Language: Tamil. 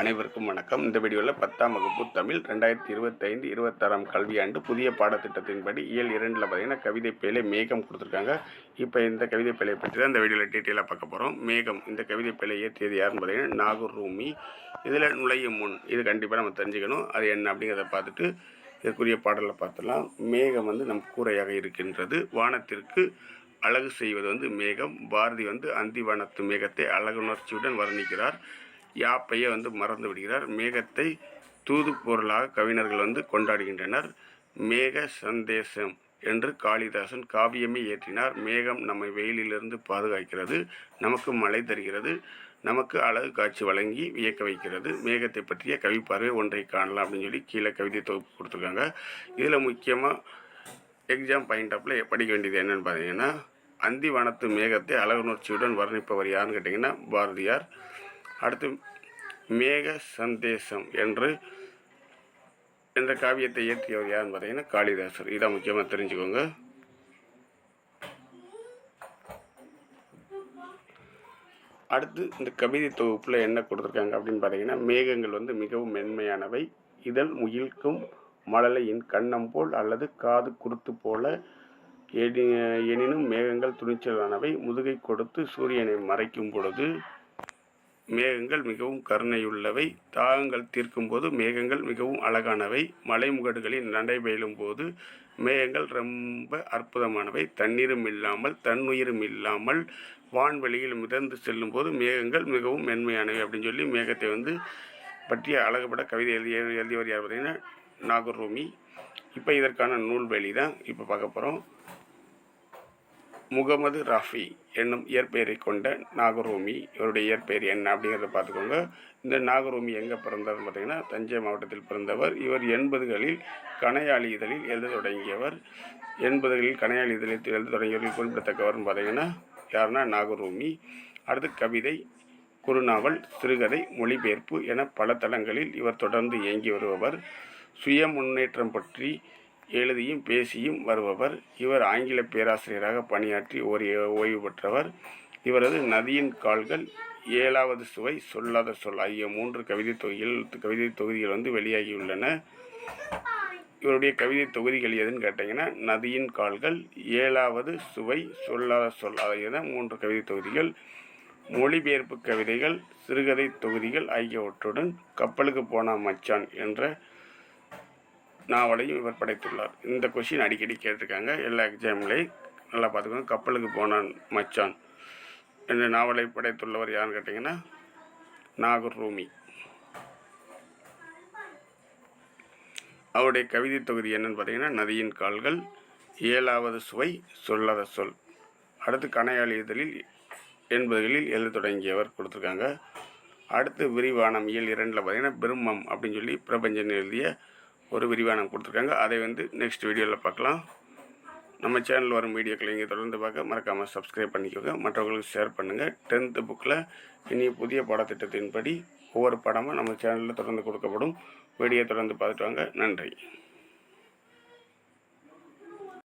அனைவருக்கும் வணக்கம். இந்த வீடியோவில் பத்தாம் வகுப்பு தமிழ் ரெண்டாயிரத்தி இருபத்தைந்து இருபத்தாறாம் கல்வியாண்டு புதிய பாடத்திட்டத்தின்படி இயல் இரண்டில் பார்த்தீங்கன்னா கவிதை பேலை மேகம் கொடுத்துருக்காங்க. இப்போ இந்த கவிதை பேலையை பற்றி தான் இந்த வீடியோவில் டீட்டெயிலாக பார்க்க போகிறோம் மேகம் இந்த கவிதை பேலை ஏற்றியது யாருன்னு பார்த்தீங்கன்னா நாகூர் ரூமி இதில் நுழையும் முன் இது கண்டிப்பாக நம்ம தெரிஞ்சுக்கணும். அது என்ன அப்படிங்கிறத பார்த்துட்டு இதற்குரிய பாடலில் பார்த்தலாம் மேகம் வந்து நம் கூரையாக இருக்கின்றது. வானத்திற்கு அழகு செய்வது வந்து மேகம். பாரதி வந்து அந்திவானத்து மேகத்தை அழகுணர்ச்சியுடன் வர்ணிக்கிறார். யாப்பையை வந்து மறந்து விடுகிறார். மேகத்தை தூது பொருளாக கவிஞர்கள் வந்து கொண்டாடுகின்றனர். மேக சந்தேசம் என்று காளிதாசன் காவியமே இயற்றினார் மேகம் நம்மை வெயிலிலிருந்து பாதுகாக்கிறது. நமக்கு மழை தருகிறது. நமக்கு அழகு காட்சி வழங்கி வியக்க வைக்கிறது. மேகத்தை பற்றிய கவிப்பார்வை ஒன்றை காணலாம் அப்படின்னு சொல்லி கீழே கவிதை தொகுப்பு கொடுத்துருக்காங்க. இதில் முக்கியமாக எக்ஸாம் பாயிண்ட் ஆஃப்ல படிக்க வேண்டியது என்னென்னு பார்த்தீங்கன்னா அந்தி வனத்து மேகத்தை அழகுணர்ச்சியுடன் வர்ணிப்பவர் யாருன்னு கேட்டிங்கன்னா பாரதியார். அடுத்து மேக சந்தேசம் என்று என்ற காவியத்தை இயற்றியவர் யாருன்னு பார்த்தீங்கன்னா காளிதாசர். இதான் முக்கியமாக தெரிஞ்சுக்கோங்க. அடுத்து இந்த கவிதை தொகுப்பில் என்ன கொடுத்துருக்காங்க அப்படின்னு பார்த்தீங்கன்னா மேகங்கள் வந்து மிகவும் மென்மையானவை. இதழ் முயல்க்கும் மழலையின் கண்ணம் போல் அல்லது காது குருத்து போல எனி எனினும் மேகங்கள் துணிச்சலானவை. முதுகை கொடுத்து சூரியனை மறைக்கும் பொழுது மேகங்கள் மிகவும் கருணையுள்ளவை. தாகங்கள் தீர்க்கும் போது மேகங்கள் மிகவும் அழகானவை. மலைமுகடுகளில் நடை போது மேகங்கள் ரொம்ப அற்புதமானவை. தண்ணீரும் இல்லாமல் தன்னுயிரும் இல்லாமல் வான்வெளியில் மிதந்து செல்லும் போது மேகங்கள் மிகவும் மென்மையானவை அப்படின்னு சொல்லி மேகத்தை வந்து பற்றிய அழகுபட கவிதை எழுதிய எழுதியவர் யார் பார்த்தீங்கன்னா நாகூர் ரூமி. இப்போ இதற்கான நூல்வெளி தான் இப்போ பார்க்க போகிறோம் முகமது ரஃபி என்னும் இயற்பெயரை கொண்ட நாகரூமி இவருடைய இயற்பெயர் என்ன அப்படிங்கிறத பார்த்துக்கோங்க. இந்த நாகரூமி எங்கே பிறந்தார்னு பார்த்தீங்கன்னா தஞ்சை மாவட்டத்தில் பிறந்தவர். இவர் எண்பதுகளில் கணையாளி இதழில் எழுத தொடங்கியவர். எண்பதுகளில் கணையாளி இதழில் எழுத தொடங்கியவர்கள் குறிப்பிடத்தக்கவர்னு பார்த்தீங்கன்னா யாருன்னா நாகரூமி. அடுத்து கவிதை குறுநாவல் சிறுகதை மொழிபெயர்ப்பு என பல தளங்களில் இவர் தொடர்ந்து இயங்கி வருபவர். சுய முன்னேற்றம் பற்றி எழுதியும் பேசியும் வருபவர். இவர் ஆங்கில பேராசிரியராக பணியாற்றி ஒரு ஓய்வு பெற்றவர். இவரது நதியின் கால்கள் ஏழாவது சுவை சொல்லாத சொல் ஆகிய மூன்று கவிதை தொகுதிகள் கவிதை தொகுதிகள் வந்து வெளியாகியுள்ளன. இவருடைய கவிதை தொகுதிகள் எதுன்னு கேட்டிங்கன்னா நதியின் கால்கள் ஏழாவது சுவை சொல்லாத சொல் ஆகியன மூன்று கவிதை தொகுதிகள். மொழிபெயர்ப்பு கவிதைகள் சிறுகதை தொகுதிகள் ஆகியவற்றுடன் கப்பலுக்கு போனா மச்சான் என்ற நாவலையும் இவர் படைத்துள்ளார். இந்த கொஷின் அடிக்கடி கேட்டிருக்காங்க. எல்லா எக்ஸாம்லேயும் நல்லா பார்த்துக்கோங்க. கப்பலுக்கு போனான் மச்சான். என்ற நாவலை படைத்துள்ளவர் யாருன்னு கேட்டிங்கன்னா நாகூர் ரூமி. அவருடைய கவிதை தொகுதி என்னன்னு பார்த்தீங்கன்னா நதியின் கால்கள் ஏழாவது சுவை சொல்லாத சொல். அடுத்து கணையாளி இதழில் எண்பதுகளில் எழுத தொடங்கியவர் கொடுத்துருக்காங்க. அடுத்து விரிவானம் இயல் இரண்டில் பார்த்தீங்கன்னா பிரம்மம் அப்படின்னு சொல்லி பிரபஞ்சன் எழுதிய ஒரு விரிவானம் கொடுத்துருக்காங்க. அதை வந்து நெக்ஸ்ட் வீடியோவில் பார்க்கலாம். நம்ம சேனல் வரும் வீடியோக்களை இங்கே தொடர்ந்து பார்க்க மறக்காமல் சப்ஸ்கிரைப் பண்ணிக்கோங்க. மற்றவர்களுக்கு ஷேர் பண்ணுங்கள் டென்த்து புக்கில் இனி புதிய பாடத்திட்டத்தின்படி ஒவ்வொரு படமும் நம்ம சேனலில் தொடர்ந்து கொடுக்கப்படும். வீடியோ தொடர்ந்து பார்த்துட்டு வாங்க. நன்றி.